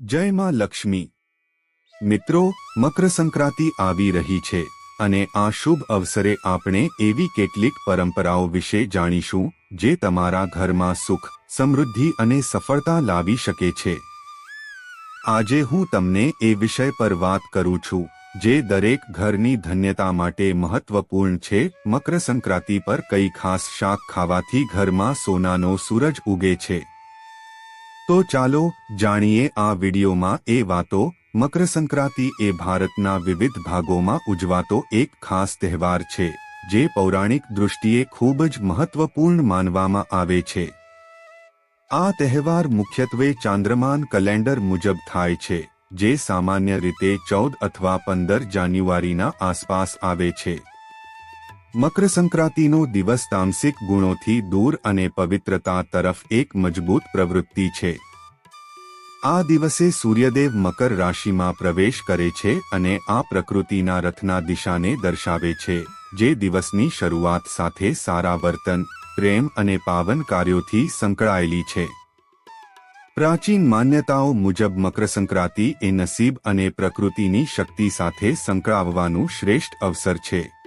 જય માં લક્ષ્મી. મિત્રો મકર સંક્રાંતિ આવી રહી છે અને આ શુભ અવસરે આપણે એવી કેટલીક પરંપરાઓ વિશે જાણીશું જે તમારા ઘરમાં સુખ, સમૃદ્ધિ અને સફળતા લાવી શકે છે. આજે હું તમને એ વિષય પર વાત કરું છું જે દરેક ઘરની ધન્યતા માટે મહત્વપૂર્ણ છે. મકર સંક્રાંતિ પર કઈ ખાસ શાક ખાવાથી ઘરમાં સોનાનો સૂરજ ઉગે છે? તો ચાલો જાણીએ આ વિડીયોમાં એ વાતો. મકર સંક્રાંતિ એ ભારતના વિવિધ ભાગોમાં ઉજવાતો એક ખાસ તહેવાર છે, જે પૌરાણિક દૃષ્ટિએ ખૂબ જ મહત્વપૂર્ણ માનવામાં આવે છે. આ તહેવાર મુખ્યત્વે ચાંદ્રમાન કેલેન્ડર મુજબ થાય છે, જે સામાન્ય રીતે ચૌદ અથવા પંદર જાન્યુઆરીના આસપાસ આવે છે. મકર સંક્રાંતિનો દિવસ તામસિક ગુણોથી દૂર અને પવિત્રતા તરફ એક મજબૂત પ્રવૃત્તિ છે. આ દિવસે સૂર્યદેવ મકર રાશિમાં પ્રવેશ કરે છે અને આ પ્રકૃતિના રથના દિશાને દર્શાવે છે, જે દિવસની શરૂઆત સાથે સારા વર્તન, પ્રેમ અને પાવન કાર્યોથી સંકળાયેલી છે. પ્રાચીન માન્યતાઓ મુજબ મકર સંક્રાંતિ એ નસીબ અને પ્રકૃતિની શક્તિ સાથે સંકળાવવાનું શ્રેષ્ઠ અવસર છે.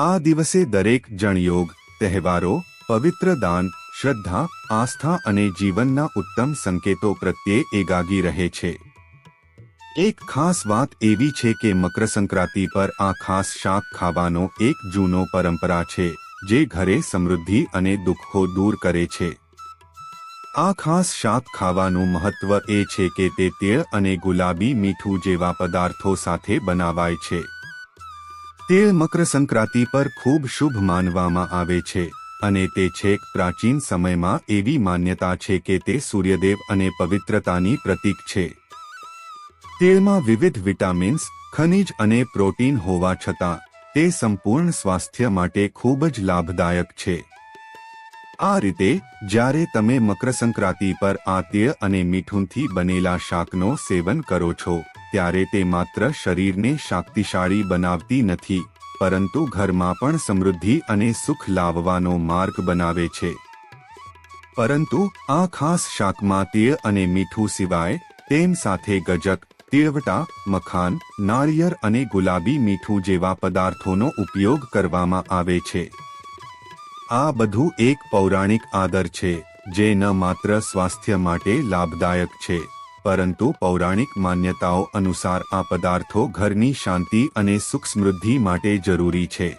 આ દિવસે દરેક જણયોગ, તહેવારો, પવિત્ર દાન, શ્રદ્ધા, આસ્થા અને જીવનના ઉત્તમ સંકેતો પ્રત્યે એગાગી રહે છે. એક ખાસ વાત એવી છે કે મકર સંક્રાંતિ પર આ ખાસ શાક ખાવાનો એક જૂનો પરંપરા છે, જે ઘરે સમૃદ્ધિ અને દુઃખો દૂર કરે છે. આ ખાસ શાક ખાવાનું મહત્વ એ છે કે તે તેળ અને ગુલાબી મીઠું જેવા પદાર્થો સાથે બનાવાય છે. તેલ મકર સંક્રાંતિ પર ખૂબ શુભ માનવામાં આવે છે અને તે છેક પ્રાચીન સમયમાં એવી માન્યતા છે કે તે સૂર્યદેવ અને પવિત્રતાની પ્રતીક છે. તેલમાં વિવિધ વિટામિન્સ, ખનિજ અને પ્રોટીન હોવા છતાં, તે સંપૂર્ણ સ્વાસ્થ્ય માટે ખૂબ જ લાભદાયક છે. આ રીતે, જ્યારે તમે મકરસંક્રાંતિ પર આ તેલ અને મીઠુંથી બનેલા શાકનો સેવન કરો છો ત્યારે તે માત્ર શરીરને શક્તિશાળી બનાવતી નથી, પરંતુ ઘરમાં પણ સમૃદ્ધિ અને સુખ લાવવાનો માર્ગ બનાવે છે. પરંતુ આ ખાસ શાકમાં તેલ અને મીઠું સિવાય, તેમ સાથે ગજક તીળવટા મખાન નાળિયેર અને ગુલાબી મીઠું જેવા પદાર્થોનો ઉપયોગ કરવામાં આવે છે. આ બધું એક પૌરાણિક આદર છે, જે ન માત્ર સ્વાસ્થ્ય માટે લાભદાયક છે. પરંતુ પૌરાણિક માન્યતાઓ અનુસાર આ પદાર્થો ઘરની શાંતિ અને સુખ સમૃદ્ધિ માટે જરૂરી છે.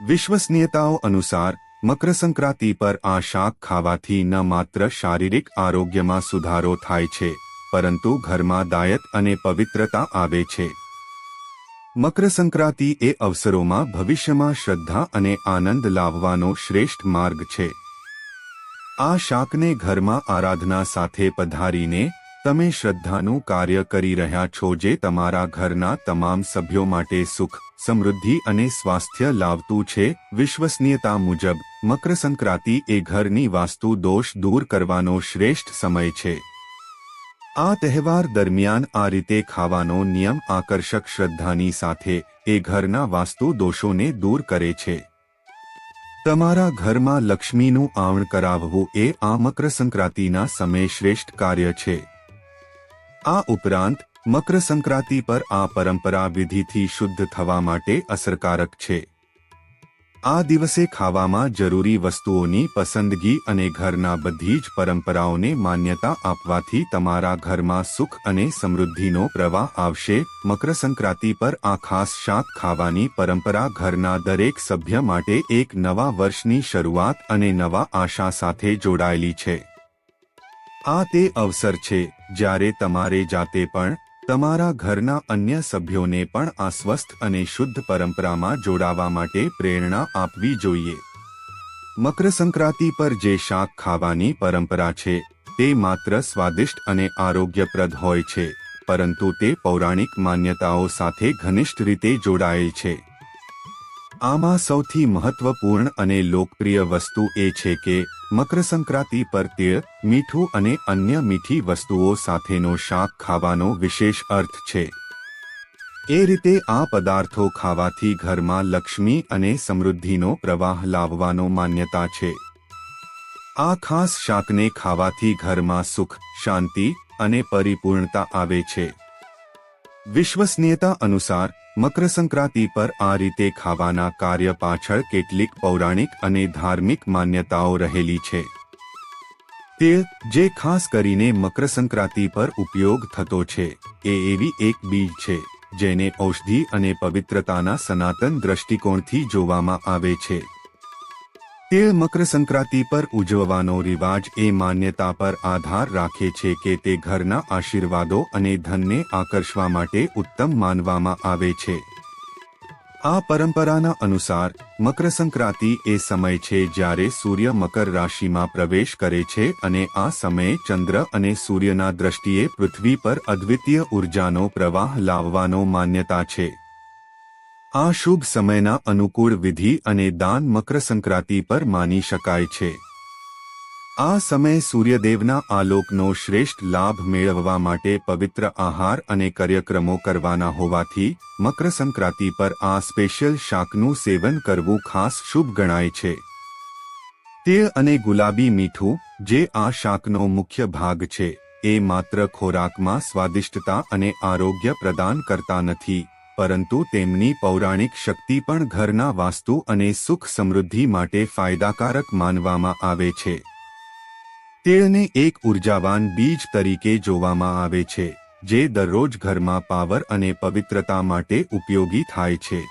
વિશ્વસનીયતાઓ અનુસાર મકર સંક્રાંતિ પર આ શાક ખાવાથી ન માત્ર શારીરિક આરોગ્યમાં સુધારો થાય છે, પરંતુ ઘરમાં દાયત અને પવિત્રતા આવે છે. મકર સંક્રાંતિ એ અવસરોમાં ભવિષ્યમાં શ્રદ્ધા અને આનંદ લાવવાનો શ્રેષ્ઠ માર્ગ છે. આ શાકને ઘરમાં આરાધના સાથે પધારીને તમે શ્રદ્ધાનું કાર્ય કરી રહ્યા છો જે તમારા ઘરના તમામ સભ્યો માટે સુખ, સમૃદ્ધિ અને સ્વાસ્થ્ય લાવતું છે. વિશ્વસનીયતા મુજબ મકર સંક્રાંતિ એ ઘરની વાસ્તુ દોષ દૂર કરવાનો શ્રેષ્ઠ સમય છે. આ તહેવાર દરમિયાન આ રીતે ખાવાનો નિયમ આકર્ષક શ્રદ્ધાની સાથે એ ઘરના વાસ્તુ દોષોને દૂર કરે છે. તમારા ઘરમાં લક્ષ્મીનું આવણ કરાવવું એ આ મકર સંક્રાંતિના સમય શ્રેષ્ઠ કાર્ય છે. આ ઉપરાંત, મકર સંક્રાંતિ પર આ પરંપરા વિધિથી શુદ્ધ થવા માટે અસરકારક છે. આ દિવસે ખાવામાં જરૂરી વસ્તુઓની પસંદગી અને ઘરના બધી જ પરંપરાઓને માન્યતા આપવાથી તમારા ઘરમાં સુખ અને સમૃદ્ધિનો પ્રવાહ આવશે. મકર સંક્રાંતિ પર આ ખાસ શાક ખાવાની પરંપરા ઘરના દરેક સભ્ય માટે એક નવા વર્ષની શરૂઆત અને નવા આશા સાથે જોડાયેલી છે. આ તે અવસર છે, જ્યારે તમારે જાતે પણ તમારા ઘરના અન્ય સભ્યોને પણ આ સ્વસ્થ અને શુદ્ધ પરંપરામાં જોડાવા માટે પ્રેરણા આપવી જોઈએ. મકર સંક્રાંતિ પર જે શાક ખાવાની પરંપરા છે, તે માત્ર સ્વાદિષ્ટ અને આરોગ્યપ્રદ હોય છે, પરંતુ તે પૌરાણિક માન્યતાઓ સાથે ઘનિષ્ઠ રીતે જોડાયેલ છે. આમાં સૌથી મહત્વપૂર્ણ અને લોકપ્રિય વસ્તુ એ છે કે મકર સંક્રાંતિ પર તીળ, મીઠું અને અન્ય મીઠી વસ્તુઓ સાથેનો શાક ખાવાનો વિશેષ અર્થ છે. એ રીતે આ પદાર્થો ખાવાથી ઘરમાં લક્ષ્મી અને સમૃદ્ધિનો પ્રવાહ લાવવાનો માન્યતા છે. આ ખાસ શાકને ખાવાથી ઘરમાં સુખ, શાંતિ અને પરિપૂર્ણતા આવે છે. વિશ્વસનીયતા અનુસાર મકર સંક્રાંતિ પર આ રીતે ખાવાના કાર્ય પાછળ કેટલીક પૌરાણિક અને ધાર્મિક માન્યતાઓ રહેલી છે. તેલ જે ખાસ કરીને મકર સંક્રાંતિ પર ઉપયોગ થતો છે, એ એવી એક બીજ છે, જેને ઔષધિ અને પવિત્રતાના સનાતન દ્રષ્ટિકોણથી જોવામાં આવે છે. તેલ મકર સંક્રાંતિ પર ઉજવવાનો રિવાજ એ માન્યતા પર આધાર રાખે છે કે તે ઘરના આશીર્વાદો અને ધનને આકર્ષવા માટે ઉત્તમ માનવામાં આવે છે. આ પરંપરાના અનુસાર મકર સંક્રાંતિ એ સમય છે જ્યારે સૂર્ય મકર રાશિમાં પ્રવેશ કરે છે અને આ સમયે ચંદ્ર અને સૂર્યના દ્રષ્ટિએ પૃથ્વી પર અદ્વિતીય ઉર્જાનો પ્રવાહ લાવવાનો માન્યતા છે. આ શુભ સમયના અનુકૂળ વિધિ અને દાન મકર સંક્રાંતિ પર માની શકાય છે. આ સમય સૂર્યદેવના આલોકનો શ્રેષ્ઠ લાભ મેળવવા માટે પવિત્ર આહાર અને કાર્યક્રમો કરવાના હોવાથી મકર સંક્રાંતિ પર આ સ્પેશિયલ શાકનું સેવન કરવું ખાસ શુભ ગણાય છે. તેલ અને ગુલાબી મીઠું, જે આ શાકનો મુખ્ય ભાગ છે, એ માત્ર ખોરાકમાં સ્વાદિષ્ટતા અને આરોગ્ય પ્રદાન કરતા નથી. પરંતુ તેમની પૌરાણિક શક્તિ પણ ઘરના વાસ્તુ અને સુખ સમૃદ્ધિ માટે ફાયદાકારક માનવામાં આવે છે. તેળને એક ઉર્જાવાન બીજ તરીકે જોવામાં આવે છે, જે દરરોજ ઘરમાં પાવર અને પવિત્રતા માટે ઉપયોગી થાય છે.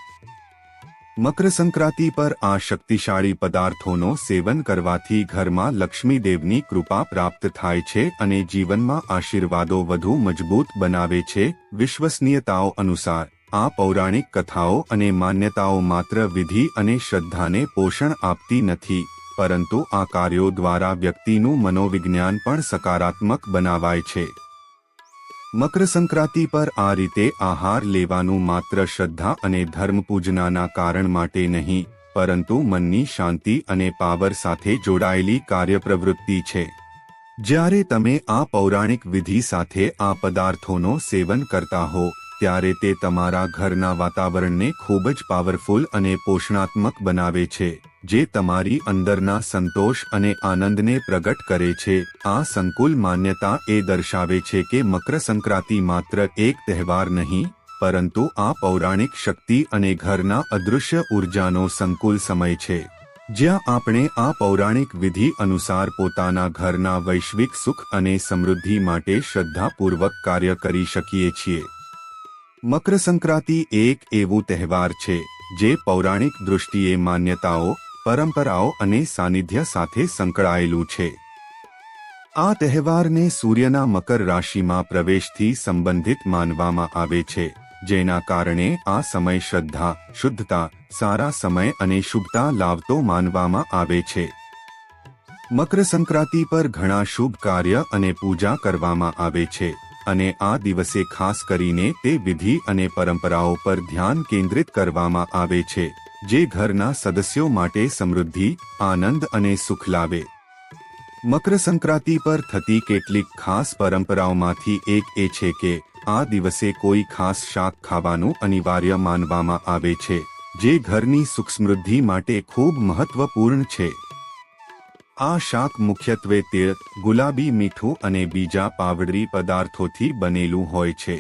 મકર સંક્રાંતિ પર આ શક્તિશાળી પદાર્થોનો સેવન કરવાથી ઘરમાં લક્ષ્મીદેવની કૃપા પ્રાપ્ત થાય છે અને જીવનમાં આશીર્વાદો વધુ મજબૂત બનાવે છે, વિશ્વસનીયતાઓ અનુસાર. આ પૌરાણિક કથાઓ અને માન્યતાઓ માત્ર વિધિ અને શ્રદ્ધાને પોષણ આપતી નથી, પરંતુ આ કાર્યો દ્વારા વ્યક્તિનું મનોવિજ્ઞાન પણ સકારાત્મક બનાવાય છે. મકર સંક્રાંતિ પર આ રીતે આહાર લેવાનું માત્ર શ્રદ્ધા અને ધર્મપૂજનાના કારણ માટે નહીં, પરંતુ મનની શાંતિ અને પાવર સાથે જોડાયેલી કાર્યપ્રવૃત્તિ છે. જ્યારે તમે આ પૌરાણિક વિધિ સાથે આ પદાર્થોનો સેવન કરતા હો ત્યારે તે તમારા ઘરના વાતાવરણને ખૂબ જ પાવરફુલ અને પોષણાત્મક બનાવે છે, જે તમારી અંદરના સંતોષ અને આનંદને પ્રગટ કરે છે. આ સંકુલ માન્યતા એ દર્શાવે છે કે મકર સંક્રાંતિ માત્ર એક તહેવાર નહીં, પરંતુ આ પૌરાણિક શક્તિ અને ઘરના અદૃશ્ય ઉર્જાનો સંકુલ સમય છે. જ્યાં આપણે આ પૌરાણિક વિધિ અનુસાર પોતાના ઘરના વૈશ્વિક સુખ અને સમૃદ્ધિ માટે શ્રદ્ધાપૂર્વક કાર્ય કરી શકીએ છીએ. મકર સંક્રાંતિ એક એવું તહેવાર છે, જે પૌરાણિક દૃષ્ટિએ માન્યતાઓ, પરંપરાઓ અને સાનિધ્ય સાથે સંકળાયેલું છે. આ તહેવારને સૂર્યના મકર રાશિમાં પ્રવેશથી સંબંધિત માનવામાં આવે છે, જેના કારણે આ સમય શ્રદ્ધા, શુદ્ધતા, સારા સમય અને શુભતા લાવતો માનવામાં આવે છે. મકર સંક્રાંતિ પર ઘણા શુભ કાર્ય અને પૂજા કરવામાં આવે છે. અને આ દિવસે ખાસ કરીને તે વિધિ અને પરંપરાઓ પર ધ્યાન કેન્દ્રિત કરવામાં આવે છે, જે ઘરના સદસ્યો માટે સમૃદ્ધિ, આનંદ અને સુખ લાવે. મકર સંક્રાંતિ પર થતી કેટલીક ખાસ પરંપરાઓમાંથી એક એ છે કે, આ દિવસે કોઈ ખાસ શાક ખાવાનું અનિવાર્ય માનવામાં આવે છે, જે ઘરની સુખ સમૃદ્ધિ માટે ખૂબ મહત્વપૂર્ણ છે. આ શાક મુખ્યત્વે તેલ, ગુલાબી મીઠું અને બીજા પાવડરી પદાર્થોથી બનેલું હોય છે.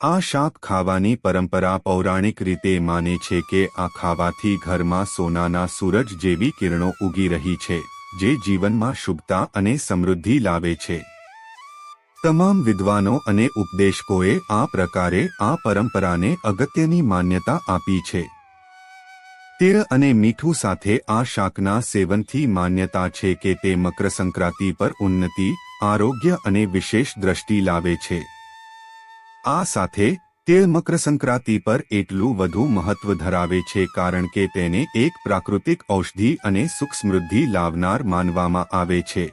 આ શાક ખાવાની પરંપરા પૌરાણિક રીતે માને છે કે આ ખાવાથી ઘરમાં સોનાના સૂરજ જેવી કિરણો ઉગી રહી છે, જે જીવનમાં શુભતા અને સમૃદ્ધિ લાવે છે. તમામ વિદ્વાનો અને ઉપદેશકોએ આ પ્રકારે આ પરંપરાને અગત્યની માન્યતા આપી છે. તેલ અને મીઠું સાથે આ શાકના સેવનથી માન્યતા છે કે તે મકર સંક્રાંતિ પર ઉન્નતિ, આરોગ્ય અને વિશેષ દ્રષ્ટિ લાવે છે. આ સાથે તેલ મકર સંક્રાંતિ પર એટલું વધુ મહત્વ ધરાવે છે કારણ કે તેને એક પ્રાકૃતિક ઔષધિ અને સુખ સમૃદ્ધિ લાવનાર માનવામાં આવે છે.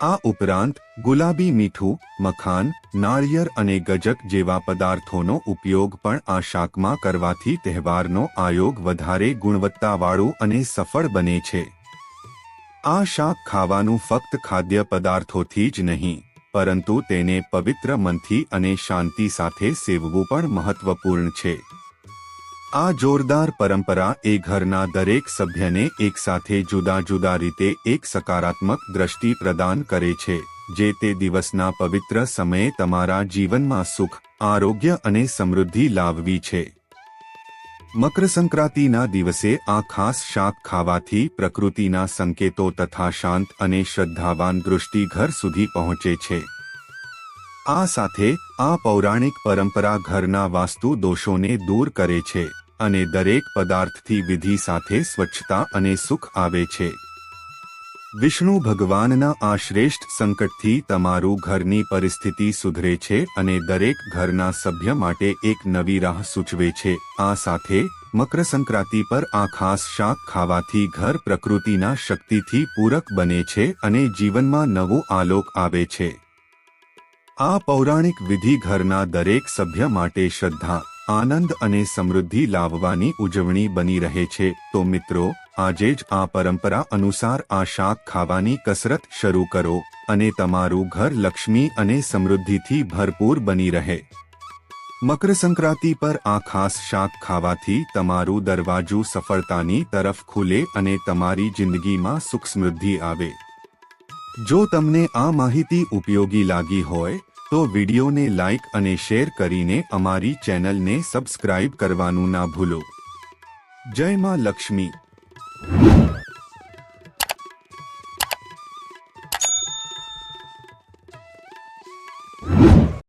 આ ઉપરાંત, ગુલાબી મીઠું, મખાન નાળિયેર અને ગજક જેવા પદાર્થોનો ઉપયોગ પણ આ શાકમાં કરવાથી તહેવારનો આયોગ વધારે ગુણવત્તાવાળું અને સફળ બને છે. આ શાક ખાવાનું ફક્ત ખાદ્ય પદાર્થોથી જ નહીં, પરંતુ તેને પવિત્ર મનથી અને શાંતિ સાથે સેવવું પણ મહત્વપૂર્ણ છે. આ જોરદાર પરંપરા એ ઘરના દરેક સભ્યને એકસાથે જુદા જુદા રીતે એક સકારાત્મક દ્રષ્ટિ પ્રદાન કરે છે, જે તે દિવસના પવિત્ર સમયે તમારા જીવનમાં સુખ, આરોગ્ય અને સમૃદ્ધિ લાવવી છે. મકર સંક્રાંતિના દિવસે આ ખાસ શાક ખાવાથી પ્રકૃતિના સંકેતો તથા શાંત અને શ્રદ્ધાવાન દૃષ્ટિ ઘર સુધી પહોંચે છે. આ સાથે આ પૌરાણિક પરંપરા ઘરના વાસ્તુ દોષોને દૂર કરે છે અને દરેક પદાર્થથી વિધિ સાથે સ્વચ્છતા અને સુખ આવે છે. વિષ્ણુ ભગવાનના આ શ્રેષ્ઠ સંકટથી તમારું ઘરની પરિસ્થિતિ સુધરે છે અને દરેક ઘરના સભ્ય માટે એક નવી રાહ સૂચવે છે. આ સાથે મકર સંક્રાંતિ પર આ ખાસ શાક ખાવાથી ઘર પ્રકૃતિના શક્તિથી પૂરક બને છે અને જીવનમાં નવો આલોક આવે છે. આ પૌરાણિક વિધિ ઘરના દરેક સભ્ય માટે શ્રદ્ધા, આનંદ અને સમૃદ્ધિ લાવવાની ઉજવણી બની રહે છે. તો મિત્રો, આજે જ આ પરંપરા અનુસાર આ શાક ખાવાની કસરત શરૂ કરો અને તમારું ઘર લક્ષ્મી અને સમૃદ્ધિથી ભરપૂર બની રહે. મકર સંક્રાંતિ પર આ ખાસ શાક ખાવાથી તમારું દરવાજું સફળતાની તરફ ખુલે અને તમારી જિંદગીમાં સુખ સમૃદ્ધિ આવે. જો તમને આ માહિતી ઉપયોગી લાગી હોય તો વિડીયોને લાઇક અને શેર કરીને અમારી ચેનલને સબસ્ક્રાઇબ કરવાનું ના ભૂલો. જય માં લક્ષ્મી.